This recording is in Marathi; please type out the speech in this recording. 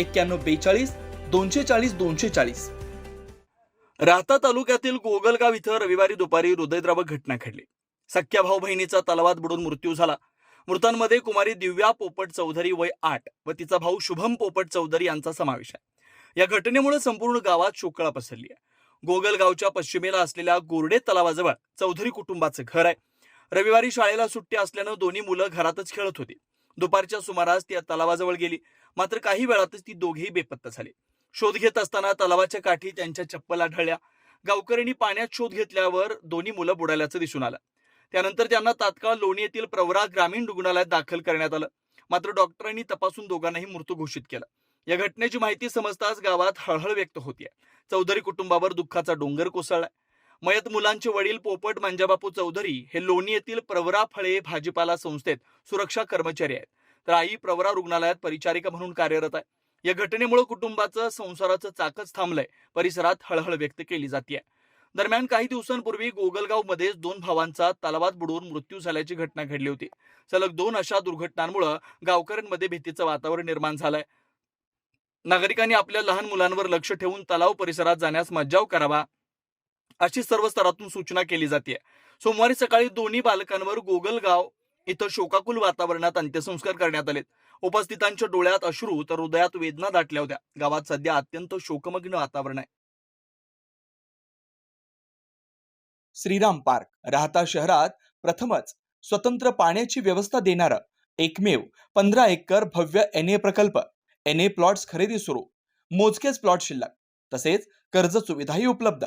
एक्क्याण्णव बेचाळीस दोनशे चाळीस दोनशे चाळीस. राहता तालुक्यातील गोगलगाव इथं रविवारी दुपारी हृदयद्रावक घटना घडली. सख्या भाऊ बहिणीचा तलावात बुडून मृत्यू झाला. मृतांमध्ये कुमारी दिव्या पोपट चौधरी वय आठ व तिचा भाऊ शुभम पोपट चौधरी यांचा समावेश आहे. या घटनेमुळे संपूर्ण गावात शोकळा पसरली आहे. गोगलगावच्या पश्चिमेला असलेल्या गोरडे तलावाजवळ चौधरी कुटुंबाचं घर आहे. रविवारी शाळेला सुट्टी असल्यानं दोन्ही मुलं घरातच खेळत होती. दुपारच्या सुमारास ती तलावाजवळ गेली. मात्र काही वेळातच ती दोघेही बेपत्ता झाले. शोध घेत असताना तलावाच्या काठी त्यांच्या चप्पल आढळल्या. गावकऱ्यांनी पाण्यात शोध घेतल्यावर दोन्ही मुलं बुडाल्याचं दिसून आलं. त्यानंतर त्यांना तात्काळ लोणी येथील प्रवरा ग्रामीण रुग्णालयात दाखल करण्यात आलं. मात्र डॉक्टरांनी तपासून दोघांनाही मृत घोषित केलं. या घटनेची माहिती समजताच गावात हळहळ व्यक्त होतीये. चौधरी कुटुंबावर दुःखाचा डोंगर कोसळलाय. मयत मुलांचे वडील पोपट मंजाबापू चौधरी हे लोणी येथील प्रवरा फळे भाजीपाला संस्थेत सुरक्षा कर्मचारी आहेत. तर आई प्रवरा रुग्णालयात परिचारिका म्हणून कार्यरत आहे. या घटनेमुळे कुटुंबाचं संसाराचं चाकच थांबलंय. परिसरात हळहळ व्यक्त केली जाते दरम्यान काही दिवसांपूर्वी गोगलगावमध्ये दोन भावांचा तलावात बुडून मृत्यू झाल्याची घटना घडली होती. सलग दोन अशा दुर्घटनांमुळे गावकऱ्यांमध्ये भीतीचं वातावरण निर्माण झालंय. नागरिकांनी आपल्या लहान मुलांवर लक्ष ठेवून तलाव परिसरात जाण्यास मज्जाव करावा अशी सर्व स्तरातून सूचना केली जाते. सोमवारी सकाळी दोन्ही बालकांवर गोगलगाव इथं शोकाकुल वातावरणात अंत्यसंस्कार करण्यात आले उपस्थितांच्या डोळ्यात अश्रू तर हृदयात वेदना दाटल्या होत्या. गावात सध्या अत्यंत शोकमग्न वातावरण आहे. श्रीराम पार्क राहता शहरात प्रथमच स्वतंत्र पाण्याची व्यवस्था देणारं एकमेव पंधरा एकर भव्य एन ए प्रकल्प एन ए प्लॉट्स खरेदी सुरू मोजकेच प्लॉट शिल्लक तसेच कर्ज सुविधाही उपलब्ध.